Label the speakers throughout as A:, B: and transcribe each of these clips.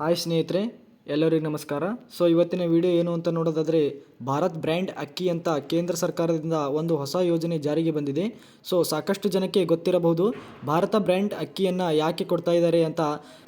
A: Hi ಸ್ನೇಹಿತರೆ, ಎಲ್ಲರಿಗೂ ನಮಸ್ಕಾರ. ಸೊ ಇವತ್ತಿನ ವಿಡಿಯೋ ಏನು ಅಂತ ನೋಡೋದಾದರೆ, ಭಾರತ್ ಬ್ರ್ಯಾಂಡ್ ಅಕ್ಕಿ ಅಂತ ಕೇಂದ್ರ ಸರ್ಕಾರದಿಂದ ಒಂದು ಹೊಸ ಯೋಜನೆ ಜಾರಿಗೆ ಬಂದಿದೆ. ಸೊ ಸಾಕಷ್ಟು ಜನಕ್ಕೆ ಗೊತ್ತಿರಬಹುದು, ಭಾರತ ಬ್ರ್ಯಾಂಡ್ ಅಕ್ಕಿಯನ್ನು ಯಾಕೆ ಕೊಡ್ತಾ ಇದ್ದಾರೆ ಅಂತ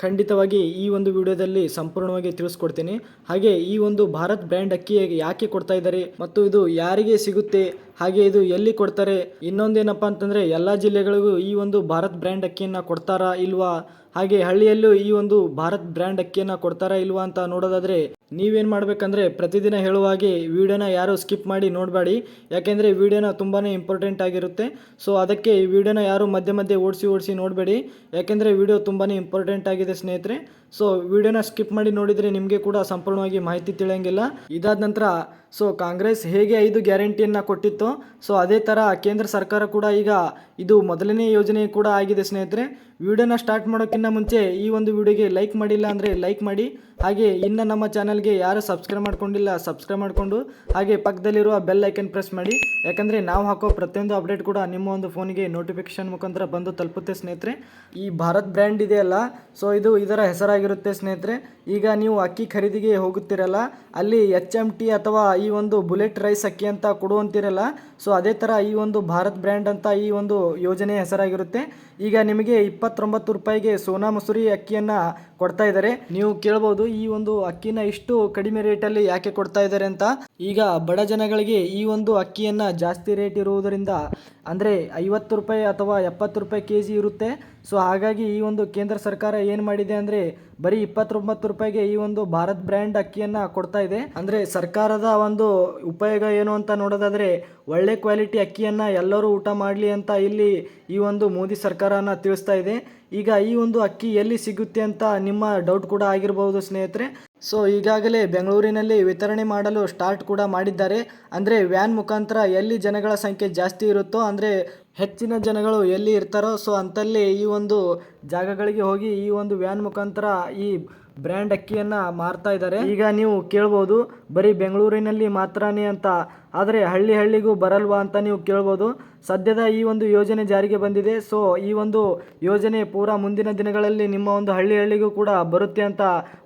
A: ಖಂಡಿತವಾಗಿ ಈ ಒಂದು ವಿಡಿಯೋದಲ್ಲಿ ಸಂಪೂರ್ಣವಾಗಿ ತಿಳಿಸ್ಕೊಡ್ತೀನಿ. ಹಾಗೆ ಈ ಒಂದು ಭಾರತ್ ಬ್ರ್ಯಾಂಡ್ ಅಕ್ಕಿ ಯಾಕೆ ಕೊಡ್ತಾ ಇದ್ದಾರೆ ಮತ್ತು ಇದು ಯಾರಿಗೆ ಸಿಗುತ್ತೆ, ಹಾಗೆ ಇದು ಎಲ್ಲಿ ಕೊಡ್ತಾರೆ, ಇನ್ನೊಂದೇನಪ್ಪ ಅಂತಂದರೆ, ಎಲ್ಲ ಜಿಲ್ಲೆಗಳಿಗೂ ಈ ಒಂದು ಭಾರತ್ ಬ್ರ್ಯಾಂಡ್ ಅಕ್ಕಿಯನ್ನು ಕೊಡ್ತಾರಾ ಇಲ್ವಾ ಹಾಗೆ ಹಳ್ಳಿಯಲ್ಲೂ ಈ ಒಂದು ಭಾರತ್ ಬ್ರ್ಯಾಂಡ್ ಅಕ್ಕಿಯನ್ನು ಕೊಡ್ತಾರಾ ಇಲ್ವಾ ಅಂತ ನೋಡೋದಾದರೆ ನೀವೇನು ಮಾಡಬೇಕಂದ್ರೆ ಪ್ರತಿದಿನ ಹೇಳುವ ಹಾಗೆ ವಿಡಿಯೋನ ಯಾರು ಸ್ಕಿಪ್ ಮಾಡಿ ನೋಡಬೇಡಿ. ಯಾಕೆಂದರೆ ವಿಡಿಯೋನ ತುಂಬಾ ಇಂಪಾರ್ಟೆಂಟ್ ಆಗಿರುತ್ತೆ. ಸೊ ಅದಕ್ಕೆ ಈ ವಿಡಿಯೋನ ಯಾರು ಮಧ್ಯೆ ಮಧ್ಯೆ ಓಡಿಸಿ ಓಡಿಸಿ ನೋಡಬೇಡಿ. ಯಾಕೆಂದರೆ ವಿಡಿಯೋ ತುಂಬಾ ಇಂಪಾರ್ಟೆಂಟ್ ಆಗಿದೆ ಸ್ನೇಹಿತರೆ. ಸೊ ವಿಡಿಯೋನ ಸ್ಕಿಪ್ ಮಾಡಿ ನೋಡಿದರೆ ನಿಮಗೆ ಕೂಡ ಸಂಪೂರ್ಣವಾಗಿ ಮಾಹಿತಿ ತಿಳಿಯಂಗಿಲ್ಲ. ಇದಾದ ನಂತರ, ಸೊ ಕಾಂಗ್ರೆಸ್ ಹೇಗೆ ಐದು ಗ್ಯಾರಂಟಿಯನ್ನು ಕೊಟ್ಟಿತ್ತು, ಸೊ ಅದೇ ಥರ ಕೇಂದ್ರ ಸರ್ಕಾರ ಕೂಡ ಈಗ ಇದು ಮೊದಲನೇ ಯೋಜನೆ ಕೂಡ ಆಗಿದೆ ಸ್ನೇಹಿತರೆ. ವಿಡಿಯೋನ ಸ್ಟಾರ್ಟ್ ಮಾಡೋಕ್ಕಿಂತ ಮುಂಚೆ ಈ ಒಂದು ವಿಡಿಯೋಗೆ ಲೈಕ್ ಮಾಡಿಲ್ಲ ಅಂದರೆ ಲೈಕ್ ಮಾಡಿ. ಹಾಗೆ ಇನ್ನು ನಮ್ಮ ಚಾನಲ್ಗೆ ಯಾರು ಸಬ್ಸ್ಕ್ರೈಬ್ ಮಾಡ್ಕೊಂಡಿಲ್ಲ, ಸಬ್ಸ್ಕ್ರೈಬ್ ಮಾಡಿಕೊಂಡು ಹಾಗೆ ಪಕ್ಕದಲ್ಲಿರುವ ಬೆಲ್ ಐಕನ್ ಪ್ರೆಸ್ ಮಾಡಿ. ಯಾಕಂದರೆ ನಾವು ಹಾಕೋ ಪ್ರತಿಯೊಂದು ಅಪ್ಡೇಟ್ ಕೂಡ ನಿಮ್ಮ ಒಂದು ಫೋನಿಗೆ ನೋಟಿಫಿಕೇಶನ್ ಮುಖಾಂತರ ಬಂದು ತಲುಪುತ್ತೆ ಸ್ನೇಹಿತರೆ. ಈ ಭಾರತ್ ಬ್ರ್ಯಾಂಡ್ ಇದೆಯಲ್ಲ, ಸೊ ಇದು ಇದರ ಹೆಸರಾಗಿರುತ್ತೆ ಸ್ನೇಹಿತರೆ. ಈಗ ನೀವು ಅಕ್ಕಿ ಖರೀದಿಗೆ ಹೋಗುತ್ತಿರಲ್ಲ, ಅಲ್ಲಿ ಎಚ್ ಎಂ ಟಿ ಅಥವಾ ಈ ಒಂದು ಬುಲೆಟ್ ರೈಸ್ ಅಕ್ಕಿ ಅಂತ ಕೊಡುವಂತಿರಲ್ಲ, ಸೊ ಅದೇ ಥರ ಈ ಒಂದು ಭಾರತ್ ಬ್ರ್ಯಾಂಡ್ ಅಂತ ಈ ಒಂದು ಯೋಜನೆ ಹೆಸರಾಗಿರುತ್ತೆ. ಈಗ ನಿಮಗೆ ಇಪ್ಪತ್ತೊಂಬತ್ತು ರೂಪಾಯಿಗೆ ಸೋನಾ ಮಸೂರಿ ಅಕ್ಕಿಯನ್ನು ಕೊಡ್ತಾ ಇದ್ದಾರೆ. ನೀವು ಕೇಳ್ಬೋದು ಈ ಒಂದು ಅಕ್ಕಿನ ಇಷ್ಟು ಕಡಿಮೆ ರೇಟಲ್ಲಿ ಯಾಕೆ ಕೊಡ್ತಾ ಇದ್ದಾರೆ ಅಂತ? ಈಗ ಬಡ ಜನಗಳಿಗೆ ಈ ಒಂದು ಅಕ್ಕಿಯನ್ನು ಜಾಸ್ತಿ ರೇಟ್ ಇರುವುದರಿಂದ ಅಂದರೆ ಐವತ್ತು ರೂಪಾಯಿ ಅಥವಾ ಎಪ್ಪತ್ತು ರೂಪಾಯಿ ಕೆ ಜಿ ಇರುತ್ತೆ. ಸೊ ಹಾಗಾಗಿ ಈ ಒಂದು ಕೇಂದ್ರ ಸರ್ಕಾರ ಏನು ಮಾಡಿದೆ ಅಂದರೆ ಬರೀ ಇಪ್ಪತ್ತೊಂಬತ್ತು ರೂಪಾಯಿಗೆ ಈ ಒಂದು ಭಾರತ್ ಬ್ರ್ಯಾಂಡ್ ಅಕ್ಕಿಯನ್ನು ಕೊಡ್ತಾ ಇದೆ. ಅಂದರೆ ಸರ್ಕಾರದ ಒಂದು ಉಪಯೋಗ ಏನು ಅಂತ ನೋಡೋದಾದರೆ ಒಳ್ಳೆ ಕ್ವಾಲಿಟಿ ಅಕ್ಕಿಯನ್ನು ಎಲ್ಲರೂ ಊಟ ಮಾಡಲಿ ಅಂತ ಇಲ್ಲಿ ಈ ಒಂದು ಮೋದಿ ಸರ್ಕಾರನ ತಿಳಿಸ್ತಾ ಇದೆ. ಈಗ ಈ ಒಂದು ಅಕ್ಕಿ ಎಲ್ಲಿ ಸಿಗುತ್ತೆ ಅಂತ ನಿಮ್ಮ ಡೌಟ್ ಕೂಡ ಆಗಿರಬಹುದು ಸ್ನೇಹಿತರೆ. ಸೊ ಈಗಾಗಲೇ ಬೆಂಗಳೂರಿನಲ್ಲಿ ವಿತರಣೆ ಮಾಡಲು ಸ್ಟಾರ್ಟ್ ಕೂಡ ಮಾಡಿದ್ದಾರೆ. ಅಂದರೆ ವ್ಯಾನ್ ಮುಖಾಂತರ ಎಲ್ಲಿ ಜನಗಳ ಸಂಖ್ಯೆ ಜಾಸ್ತಿ ಇರುತ್ತೋ, ಅಂದರೆ ಹೆಚ್ಚಿನ ಜನಗಳು ಎಲ್ಲಿ ಇರ್ತಾರೋ, ಸೊ ಅಂತಲ್ಲಿ ಈ ಒಂದು ಜಾಗಗಳಿಗೆ ಹೋಗಿ ಈ ಒಂದು ವ್ಯಾನ್ ಮುಖಾಂತರ ಈ ಬ್ರ್ಯಾಂಡ್ ಅಕ್ಕಿಯನ್ನು ಮಾರ್ತಾ ಇದ್ದಾರೆ. ಈಗ ನೀವು ಕೇಳ್ಬೋದು, ಬರೀ ಬೆಂಗಳೂರಿನಲ್ಲಿ ಮಾತ್ರನೇ ಅಂತ, ಆದರೆ ಹಳ್ಳಿ ಹಳ್ಳಿಗೂ ಬರಲ್ವಾ ಅಂತ ನೀವು ಕೇಳ್ಬೋದು. ಸದ್ಯದ ಈ ಒಂದು ಯೋಜನೆ ಜಾರಿಗೆ ಬಂದಿದೆ. ಸೊ ಈ ಒಂದು ಯೋಜನೆ ಪೂರಾ ಮುಂದಿನ ದಿನಗಳಲ್ಲಿ ನಿಮ್ಮ ಒಂದು ಹಳ್ಳಿ ಹಳ್ಳಿಗೂ ಕೂಡ ಬರುತ್ತೆ ಅಂತ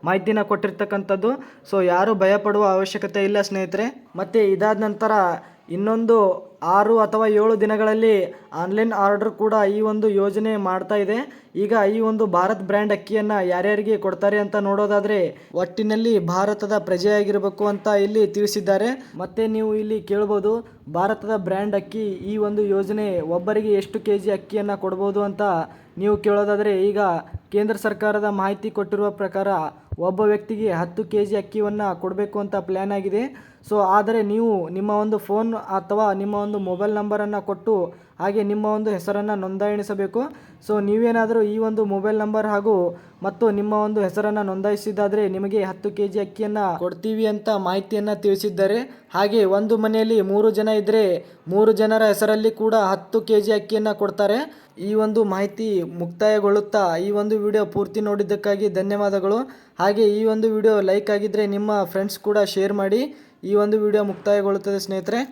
A: ಮಾಹಿತಿನ ಕೊಟ್ಟಿರ್ತಕ್ಕಂಥದ್ದು. ಸೊ ಯಾರು ಭಯಪಡುವ ಅವಶ್ಯಕತೆ ಇಲ್ಲ ಸ್ನೇಹಿತರೆ. ಮತ್ತು ಇದಾದ ನಂತರ ಇನ್ನೊಂದು ಆರು ಅಥವಾ ಏಳು ದಿನಗಳಲ್ಲಿ ಆನ್ಲೈನ್ ಆರ್ಡರ್ ಕೂಡ ಈ ಒಂದು ಯೋಜನೆ ಮಾಡ್ತಾ ಇದೆ. ಈಗ ಈ ಒಂದು ಭಾರತ್ ಬ್ರ್ಯಾಂಡ್ ಅಕ್ಕಿಯನ್ನು ಯಾರ್ಯಾರಿಗೆ ಕೊಡ್ತಾರೆ ಅಂತ ನೋಡೋದಾದರೆ ಒಟ್ಟಿನಲ್ಲಿ ಭಾರತದ ಪ್ರಜೆಯಾಗಿರಬೇಕು ಅಂತ ಇಲ್ಲಿ ತಿಳಿಸಿದ್ದಾರೆ. ಮತ್ತೆ ನೀವು ಇಲ್ಲಿ ಕೇಳ್ಬೋದು, ಭಾರತದ ಬ್ರ್ಯಾಂಡ್ ಅಕ್ಕಿ ಈ ಒಂದು ಯೋಜನೆ ಒಬ್ಬರಿಗೆ ಎಷ್ಟು ಕೆ ಜಿ ಅಕ್ಕಿಯನ್ನು ಕೊಡ್ಬೋದು ಅಂತ ನೀವು ಕೇಳೋದಾದರೆ ಈಗ ಕೇಂದ್ರ ಸರ್ಕಾರದ ಮಾಹಿತಿ ಕೊಟ್ಟಿರುವ ಪ್ರಕಾರ ಒಬ್ಬ ವ್ಯಕ್ತಿಗೆ ಹತ್ತು ಕೆ ಜಿ ಅಕ್ಕಿಯನ್ನು ಕೊಡಬೇಕು ಅಂತ ಪ್ಲ್ಯಾನ್ ಆಗಿದೆ. ಸೊ ಆದರೆ ನೀವು ನಿಮ್ಮ ಒಂದು ಫೋನ್ ಅಥವಾ ನಿಮ್ಮ ಒಂದು ಮೊಬೈಲ್ ನಂಬರನ್ನು ಕೊಟ್ಟು ಹಾಗೆ ನಿಮ್ಮ ಒಂದು ಹೆಸರನ್ನು ನೋಂದಾಯಿಸಬೇಕು. ಸೊ ನೀವೇನಾದರೂ ಈ ಒಂದು ಮೊಬೈಲ್ ನಂಬರ್ ಹಾಗೂ ಮತ್ತು ನಿಮ್ಮ ಒಂದು ಹೆಸರನ್ನು ನೋಂದಾಯಿಸಿದ್ದಾದರೆ ನಿಮಗೆ ಹತ್ತು ಕೆ ಜಿ ಅಕ್ಕಿಯನ್ನು ಕೊಡ್ತೀವಿ ಅಂತ ಮಾಹಿತಿಯನ್ನು ತಿಳಿಸಿದ್ದಾರೆ. ಹಾಗೆ ಒಂದು ಮನೆಯಲ್ಲಿ ಮೂರು ಜನ ಇದ್ದರೆ ಮೂರು ಜನರ ಹೆಸರಲ್ಲಿ ಕೂಡ ಹತ್ತು ಕೆ ಜಿ ಅಕ್ಕಿಯನ್ನು ಕೊಡ್ತಾರೆ. ಈ ಒಂದು ಮಾಹಿತಿ ಮುಕ್ತಾಯಗೊಳ್ಳುತ್ತಾ ಈ ಒಂದು ವಿಡಿಯೋ ಪೂರ್ತಿ ನೋಡಿದ್ದಕ್ಕಾಗಿ ಧನ್ಯವಾದಗಳು. ಹಾಗೆ ಈ ಒಂದು ವಿಡಿಯೋ ಲೈಕ್ ಆಗಿದ್ದರೆ ನಿಮ್ಮ ಫ್ರೆಂಡ್ಸ್ ಕೂಡ ಶೇರ್ ಮಾಡಿ ಈ ಒಂದು ವಿಡಿಯೋ ಮುಕ್ತಾಯಗೊಳ್ಳುತ್ತದೆ ಸ್ನೇಹಿತರೆ.